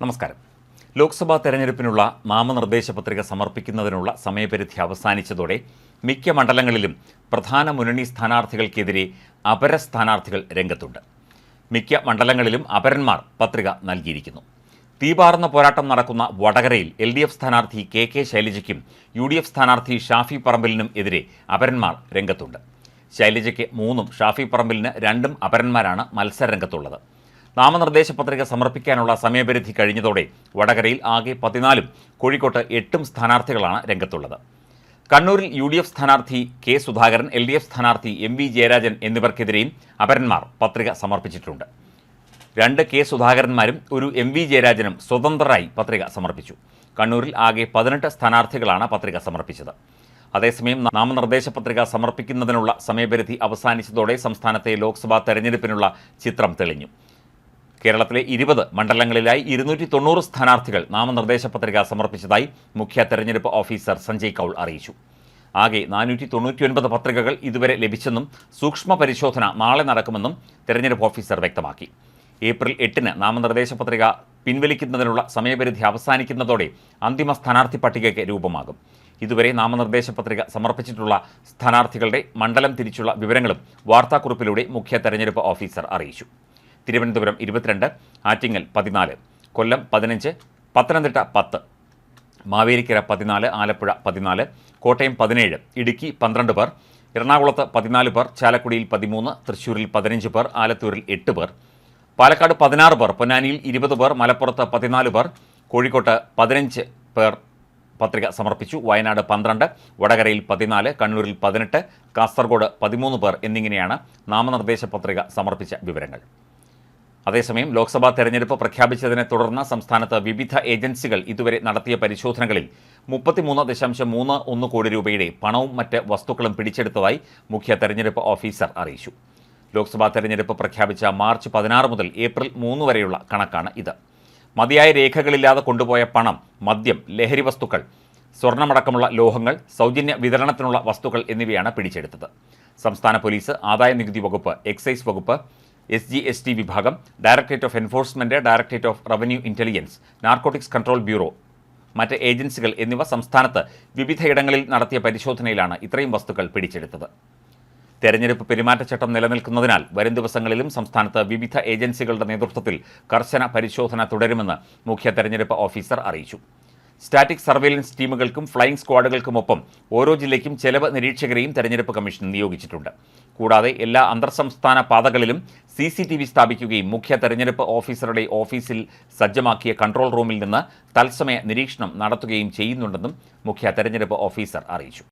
നമസ്കാരം. ലോക്സഭാ തെരഞ്ഞെടുപ്പിനുള്ള നാമനിർദ്ദേശ പത്രിക സമർപ്പിക്കുന്നതിനുള്ള സമയപരിധി അവസാനിച്ചതോടെ മിക്ക മണ്ഡലങ്ങളിലും പ്രധാന മുന്നണി സ്ഥാനാർത്ഥികൾക്കെതിരെ അപര സ്ഥാനാർത്ഥികൾ രംഗത്തുണ്ട്. മിക്ക മണ്ഡലങ്ങളിലും അപരന്മാർ പത്രിക നൽകിയിരിക്കുന്നു. തീപാർന്ന പോരാട്ടം നടക്കുന്ന വടകരയിൽ എൽ ഡി എഫ് സ്ഥാനാർത്ഥി കെ കെ ശൈലജയ്ക്കും യു ഡി എഫ് സ്ഥാനാർത്ഥി ഷാഫി പറമ്പലിനും എതിരെ അപരന്മാർ രംഗത്തുണ്ട്. ശൈലജയ്ക്ക് മൂന്നും ഷാഫി പറമ്പലിന് രണ്ടും അപരന്മാരാണ് മത്സരരംഗത്തുള്ളത്. നാമനിർദ്ദേശ പത്രിക സമർപ്പിക്കാനുള്ള സമയപരിധി കഴിഞ്ഞതോടെ വടകരയിൽ ആകെ പതിനാലും കോഴിക്കോട്ട് എട്ടും സ്ഥാനാർത്ഥികളാണ് രംഗത്തുള്ളത്. കണ്ണൂരിൽ യു ഡി എഫ് സ്ഥാനാർത്ഥി K Sudhakaran L D F സ്ഥാനാർത്ഥി എം വി ജയരാജൻ എന്നിവർക്കെതിരെയും അപരന്മാർ പത്രിക സമർപ്പിച്ചിട്ടുണ്ട്. രണ്ട് കെ സുധാകരന്മാരും ഒരു എം വി ജയരാജനും സ്വതന്ത്രരായി പത്രിക സമർപ്പിച്ചു. കണ്ണൂരിൽ ആകെ പതിനെട്ട് സ്ഥാനാർത്ഥികളാണ് പത്രിക സമർപ്പിച്ചത്. അതേസമയം നാമനിർദ്ദേശ പത്രിക സമർപ്പിക്കുന്നതിനുള്ള സമയപരിധി അവസാനിച്ചതോടെ സംസ്ഥാനത്തെ ലോക്സഭാ തെരഞ്ഞെടുപ്പിനുള്ള ചിത്രം തെളിഞ്ഞു. കേരളത്തിലെ ഇരുപത് മണ്ഡലങ്ങളിലായി ഇരുന്നൂറ്റി തൊണ്ണൂറ് സ്ഥാനാർത്ഥികൾ നാമനിർദ്ദേശ പത്രിക സമർപ്പിച്ചതായി മുഖ്യ തെരഞ്ഞെടുപ്പ് ഓഫീസർ സഞ്ജയ് കൗൾ അറിയിച്ചു. ആകെ നാനൂറ്റി തൊണ്ണൂറ്റിയൊൻപത് പത്രികകൾ ഇതുവരെ ലഭിച്ചെന്നും സൂക്ഷ്മ പരിശോധന നാളെ നടക്കുമെന്നും തെരഞ്ഞെടുപ്പ് ഓഫീസർ വ്യക്തമാക്കി. ഏപ്രിൽ എട്ടിന് നാമനിർദ്ദേശ പത്രിക പിൻവലിക്കുന്നതിനുള്ള സമയപരിധി അവസാനിക്കുന്നതോടെ അന്തിമ സ്ഥാനാർത്ഥി പട്ടികയ്ക്ക് രൂപമാകും. ഇതുവരെ നാമനിർദ്ദേശ പത്രിക സമർപ്പിച്ചിട്ടുള്ള സ്ഥാനാർത്ഥികളുടെ മണ്ഡലം തിരിച്ചുള്ള വിവരങ്ങളും വാർത്താക്കുറിപ്പിലൂടെ മുഖ്യ തെരഞ്ഞെടുപ്പ് ഓഫീസർ അറിയിച്ചു. തിരുവനന്തപുരം ഇരുപത്തിരണ്ട് ആറ്റിങ്ങൽ പതിനാല് കൊല്ലം പതിനഞ്ച് പത്തനംതിട്ട പത്ത് മാവേലിക്കര പതിനാല് ആലപ്പുഴ പതിനാല് കോട്ടയം പതിനേഴ് ഇടുക്കി പന്ത്രണ്ട് പേർ എറണാകുളത്ത് പതിനാല് പേർ ചാലക്കുടിയിൽ പതിമൂന്ന് തൃശ്ശൂരിൽ പതിനഞ്ച് പേർ ആലത്തൂരിൽ എട്ട് പേർ പാലക്കാട് പതിനാറ് പേർ പൊന്നാനിയിൽ ഇരുപത് പേർ മലപ്പുറത്ത് പതിനാല് പേർ കോഴിക്കോട്ട് പതിനഞ്ച് പേർ പത്രിക സമർപ്പിച്ചു. വയനാട് പന്ത്രണ്ട് വടകരയിൽ പതിനാല് കണ്ണൂരിൽ പതിനെട്ട് കാസർഗോഡ് പതിമൂന്ന് പേർ എന്നിങ്ങനെയാണ് നാമനിർദ്ദേശ പത്രിക സമർപ്പിച്ച വിവരങ്ങൾ. അതേസമയം ലോക്സഭാ തെരഞ്ഞെടുപ്പ് പ്രഖ്യാപിച്ചതിനെ തുടർന്ന് സംസ്ഥാനത്ത് വിവിധ ഏജൻസികൾ ഇതുവരെ നടത്തിയ പരിശോധനകളിൽ മുപ്പത്തിമൂന്ന് ദശാംശം മൂന്ന് ഒന്ന് കോടി രൂപയുടെ പണവും മറ്റ് വസ്തുക്കളും പിടിച്ചെടുത്തതായി മുഖ്യ തെരഞ്ഞെടുപ്പ് ഓഫീസർ അറിയിച്ചു. ലോക്സഭാ തെരഞ്ഞെടുപ്പ് പ്രഖ്യാപിച്ച മാർച്ച് പതിനാറ് മുതൽ ഏപ്രിൽ മൂന്ന് വരെയുള്ള കണക്കാണ് ഇത്. മതിയായ രേഖകളില്ലാതെ കൊണ്ടുപോയ പണം മദ്യം ലഹരി വസ്തുക്കൾ സ്വർണമടക്കമുള്ള ലോഹങ്ങൾ സൗജന്യ വിതരണത്തിനുള്ള വസ്തുക്കൾ എന്നിവയാണ് പിടിച്ചെടുത്തത്. സംസ്ഥാന പോലീസ് ആദായ നികുതി വകുപ്പ് എക്സൈസ് വകുപ്പ് എസ് ജി എസ് ടി വിഭാഗം directorate of enforcement directorate of revenue intelligence narcotics control bureau മറ്റ് ഏജൻസികൾ എന്നിവ സംസ്ഥാനത്ത് വിവിധയിടങ്ങളിൽ നടത്തിയ പരിശോധനയിലാണ് ഇത്രയും വസ്തുക്കൾ പിടിച്ചെടുത്തത്. തെരഞ്ഞെടുപ്പ് പെരുമാറ്റച്ചട്ടം നിലനിൽക്കുന്നതിനാൽ വരും ദിവസങ്ങളിലും സംസ്ഥാനത്ത് വിവിധ ഏജൻസികളുടെ നേതൃത്വത്തിൽ കർശന പരിശോധന തുടരുമെന്ന് മുഖ്യ തെരഞ്ഞെടുപ്പ് ഓഫീസർ അറിയിച്ചു. സ്റ്റാറ്റിക് സർവൈലൻസ് ടീമുകൾക്കും ഫ്ലൈയിംഗ് സ്ക്വാഡുകൾക്കുമൊപ്പം ഓരോ ജില്ലയ്ക്കും ചെലവ് നിരീക്ഷകരെയും തെരഞ്ഞെടുപ്പ് കമ്മീഷൻ നിയോഗിച്ചിട്ടുണ്ട്. കൂടാതെ എല്ലാ അന്തർ സംസ്ഥാന പാതകളിലും സി സി ടി വി സ്ഥാപിക്കുകയും മുഖ്യ തെരഞ്ഞെടുപ്പ് ഓഫീസറുടെ ഓഫീസിൽ സജ്ജമാക്കിയ കൺട്രോൾ റൂമിൽ നിന്ന് തത്സമയ നിരീക്ഷണം നടത്തുകയും ചെയ്യുന്നുണ്ടെന്നും മുഖ്യ തെരഞ്ഞെടുപ്പ് ഓഫീസർ അറിയിച്ചു.